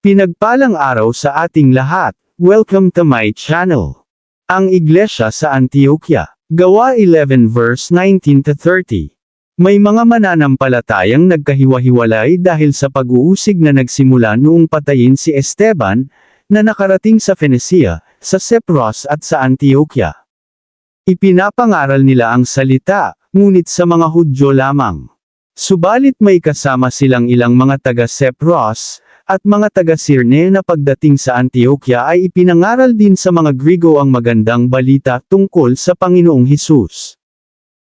Pinagpalang araw sa ating lahat. Welcome to my channel. Ang Iglesia sa Antioquia. Gawa 11 verse 19 to 30. May mga mananampalatayang nagkahiwa-hiwalay dahil sa pag-uusig na nagsimula noong patayin si Esteban, na nakarating sa Phoenicia, sa Sepros at sa Antioquia. Ipinapangaral nila ang salita, ngunit sa mga Hudyo lamang. Subalit may kasama silang ilang mga taga Sepros, at mga taga Sirne na pagdating sa Antioquia ay ipinangaral din sa mga Grigo ang magandang balita tungkol sa Panginoong Hesus.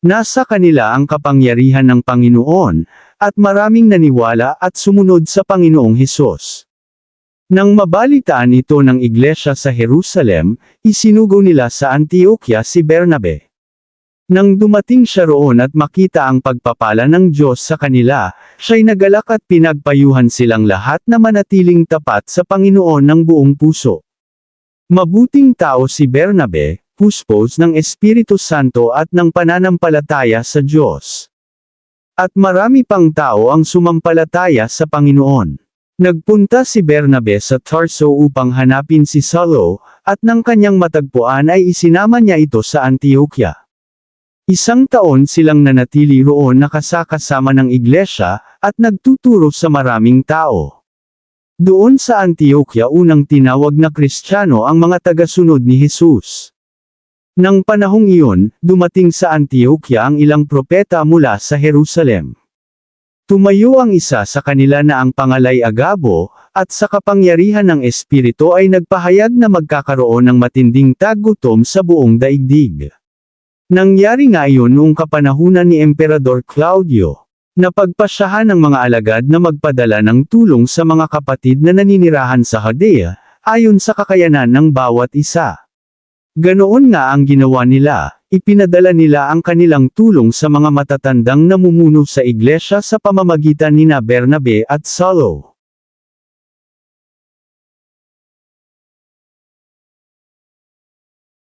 Nasa kanila ang kapangyarihan ng Panginoon, at maraming naniwala at sumunod sa Panginoong Hesus. Nang mabalitaan ito ng iglesia sa Jerusalem, isinugo nila sa Antioquia si Bernabe. Nang dumating siya roon at makita ang pagpapala ng Diyos sa kanila, siya'y nagalak at pinagpayuhan silang lahat na manatiling tapat sa Panginoon ng buong puso. Mabuting tao si Bernabe, puspos ng Espiritu Santo at ng pananampalataya sa Diyos. At marami pang tao ang sumampalataya sa Panginoon. Nagpunta si Bernabe sa Tarso upang hanapin si Saulo, at nang kanyang matagpuan ay isinama niya ito sa Antioquia. Isang taon silang nanatili roon nakasakasama ng iglesia, at nagtuturo sa maraming tao. Doon sa Antioquia unang tinawag na Kristiyano ang mga tagasunod ni Jesus. Nang panahong iyon, dumating sa Antioquia ang ilang propeta mula sa Jerusalem. Tumayo ang isa sa kanila na ang pangalay Agabo, at sa kapangyarihan ng Espiritu ay nagpahayag na magkakaroon ng matinding tagutom sa buong daigdig. Nangyari nga iyon noong kapanahunan ni Emperador Claudio. Napagpasyahan ng mga alagad na magpadala ng tulong sa mga kapatid na naninirahan sa Judea, ayon sa kakayanan ng bawat isa. Ganoon nga ang ginawa nila, ipinadala nila ang kanilang tulong sa mga matatandang namumuno sa iglesia sa pamamagitan ni Bernabe at Saulo.